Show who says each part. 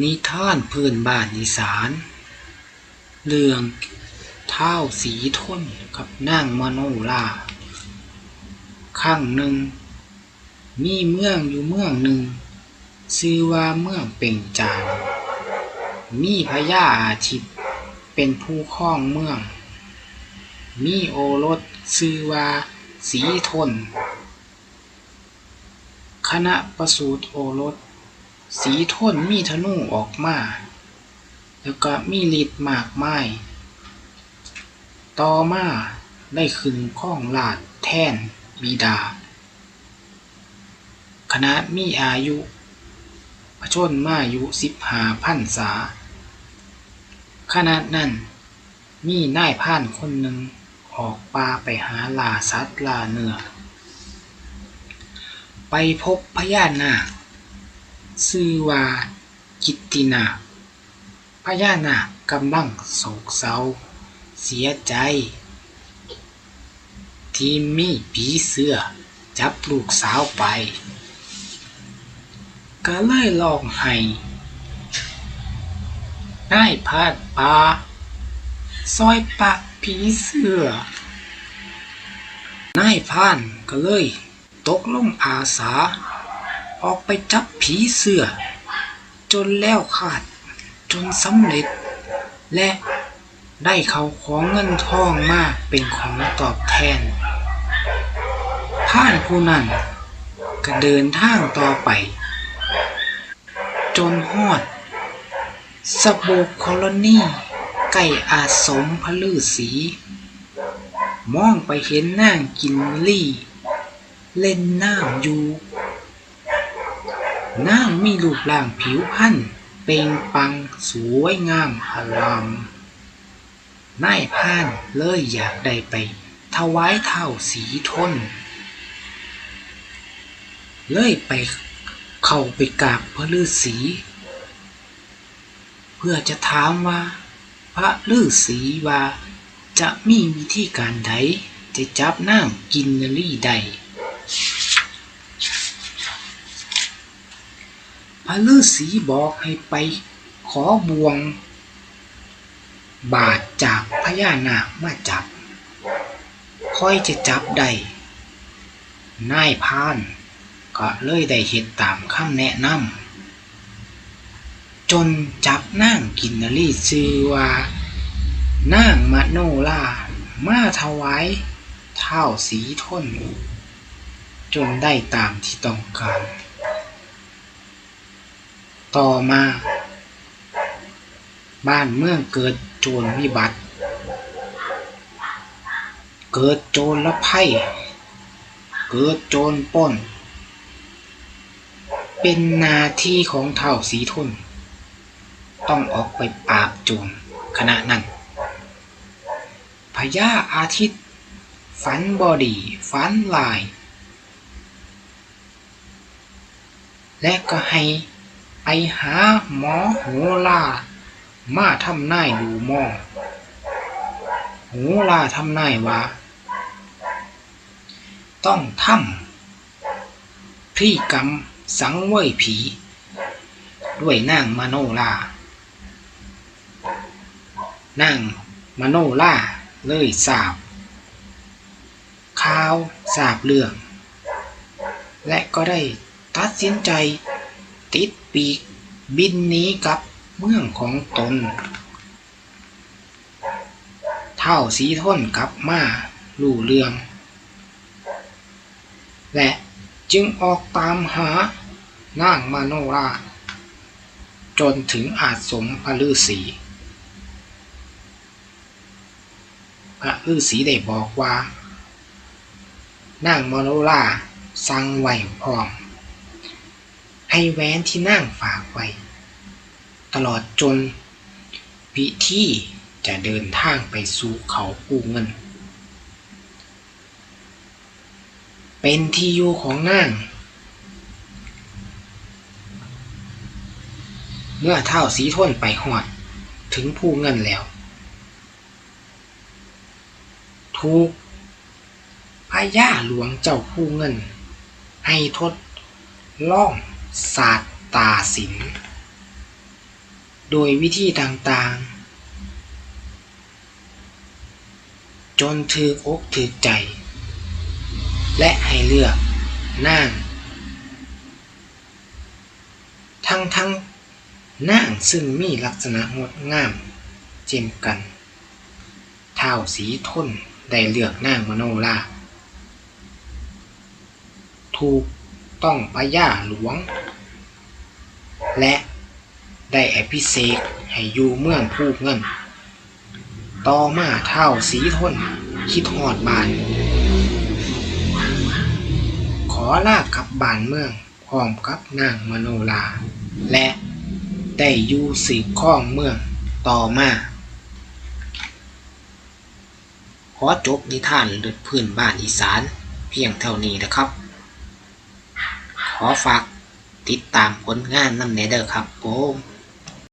Speaker 1: นิทานพื้นบ้านอีสาน เรื่องเท้าสีทนกับนางมโนราข้างหนึ่ง มีเมืองอยู่เมืองหนึ่งชื่อว่าเมืองเป่งจานมีพญาอาทิตย์เป็นผู้ครองเมือง มีโอรสชื่อว่าสีทน คณะประสูติโอรส สีทนมีธนูออกมา แล้วก็มีฤทธิ์มากมาย ต่อมาได้ขึ้นข้องราชย์แทนบิดา คณะมีอายุพระชนมายุสิบหาพันษาขณะนั้นมีนายพรานคนหนึ่งออกป่าไปหาลาสัตว์ลาเนื้อ ไปพบพญานาค ชื่อว่ากิตตินาพญานาคกำลังโศกเศร้า เสียใจ ที่มีผีเสื้อจับลูกสาวไป ก็เลยลองให้ได้พาดปลาซอยปากผีเสื้อนายพานก็เลย ตกลงอาสา ออกไปจับผีเสื้อ จนแล้วขาดจนสำเร็จ และได้เขาของเงินทองมากเป็นของตอบแทนท่านผู้นั้นก็เดินทางต่อไป จนฮอดสโบกคอลนีใกล้อาสมพระฤาษีมองไปเห็นนางกินลี่ เล่นน้ำอยู่ นางมีรูปร่างผิวพรรณเปล่งปังสวยงามอลามนายพานเลยอยากได้ไป ถวายเท่าสีทน เลยไปเข้าไปกราบพระฤาษีเพื่อจะถามว่า พระฤาษีว่า จะมีวิธีการใดจะจับนางกินนรีได้ พระฤาษีบอกให้ไปขอบวง บาทจากพญานาคมาจับ ค่อยจะจับได้นายพานก็เลยได้เห็นตามคำแนะนำจนจับนางกินนรีชื่อว่านางมโนรามาถวายเท้าสีทน จนได้ตามที่ต้องการ ต่อมา บ้านเมืองเกิดโจรวิบัติ เกิดโจรละไพ่เกิดโจรป้น เป็นหนาที่ของเท่าสีทุน ต้องออกไปปราบโจรขณะนั้นพญาอาทิตย์ ฝันบอดี ฝันลาย และก็ให้ ไปหาหมอโหรามาทำนายดูหมอโหราทำนายว่า ต้องทำพิกรรมสังเวยผี ด้วยนางมโนรานางมโนราเลยสาบข่าวสาบเรื่อง และก็ได้ตัดสินใจ ติดปีกบินหนีกลับเมืองของตน เท่าสีทนกลับมาลู่เรื่อง และจึงออกตามหานางมาโนราจนถึงอาจสมพระฤาษีพระฤาษีได้บอกว่า นางมาโนราสั่งไว้พร้อม ให้แหวนที่นางฝากไว้ ตลอดจนพิธีจะเดินทางไปสู่เขาปูเงิน เป็นที่อยู่ของนางเมื่อเท่าสีทนไปหอดถึงผู้เงินแล้ว ถูกพญาหลวงเจ้าผู้เงิน ให้ทดล่อง ศาสตาสินโดยวิธีต่างๆ จนถืออกถือใจ และให้เลือกนางทั้งทั้งนางซึ่งมีลักษณะงดงามเช่นกันเท้าสีทนได้เลือกนางมโนราถูก ต้องพญาหลวง และได้อภิเษกให้อยู่เมืองผู้เงิน ต่อมาเท้าสีทน คิดหอดบาน ขอลากกลับบานเมืองพร้อมกับนางมโนราและได้อยู่สืบข้องเมืองต่อมาขอจบนิทานเลือดพื้นบ้านอีสาน เพียงเท่านี้นะครับ ขอฝากติดตามผลงานนำเนเดอร์ครับผม